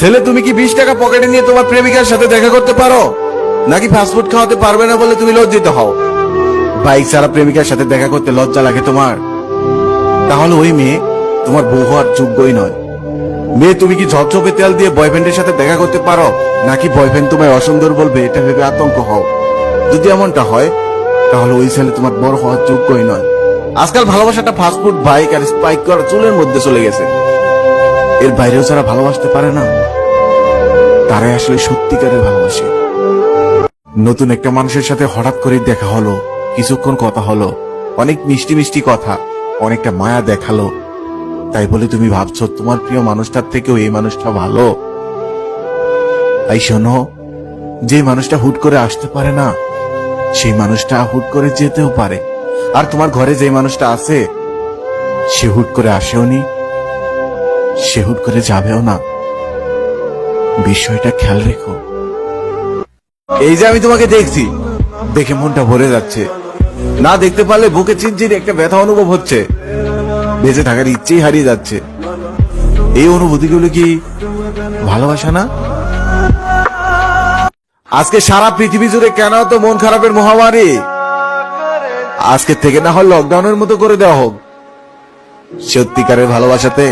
ছেলে, তুমি কি বিশ টাকা পকেটে নিয়ে তোমার প্রেমিকার সাথে দেখা করতে পারো? নাকি ফাস্টফুড খাওয়াতে পারবে না বলে তুমি লজ্জিত হও? বাইক ছাড়া প্রেমিকার সাথে দেখা করতে লজ্জা লাগে তোমার? তাহলে ওই মেয়ে তোমার বউ হওয়ার যোগ্যই নয়। মেয়ে, তুমি কি ঝপঝপে তেল দিয়ে বয়ফ্রেন্ডের সাথে দেখা করতে পারো? নাকি বয়ফ্রেন্ড তোমায় অসুন্দর বলবে, এটা ভেবে আতঙ্ক হও? যদি এমনটা হয়, তাহলে ওই ছেলে তোমার বড় হওয়ার যোগ্যই নয়। আজকাল ভালোবাসাটা ফাস্টফুড বাইক আর স্পাইক করা চুলের মধ্যে চলে গেছে। এর বাইরেও যারা ভালোবাসতে পারে না, তারাই আসলে সত্যিকারের ভালোবাসে। নতুন একটা মানুষের সাথে হঠাৎ করে দেখা হলো, কিছুক্ষণ কথা হলো, অনেক মিষ্টি মিষ্টি কথা, অনেকটা মায়া দেখাল। তাই বলে তুমি ভাবছ, তোমার প্রিয় মানুষটার থেকেও এই মানুষটা ভালো? তাই শোনো, যে মানুষটা হুট করে আসতে পারে না, সেই মানুষটা হুট করে যেতেও পারে। আর তোমার ঘরে যে মানুষটা আছে, সে হুট করে আসেও নি। সে হুট করে যাবেও না। বিষয়টা খেয়াল রেখো। এই যে আমি তোমাকে দেখছি, দেখে মনটা ভরে যাচ্ছে। না দেখতে পারলে বুকে চিনচিন একটা ব্যথা অনুভব হচ্ছে। বেঁচে থাকার ইচ্ছেই হারিয়ে যাচ্ছে। এই অনুভূতিগুলো কি ভালোবাসা না? আজকে সারা পৃথিবী জুড়ে কেন তো মন খারাপের মহামারী? আজকে থেকে না হয় লকডাউনের মতো করে দেওয়া হোক। সত্যিকারের ভালোবাসাতে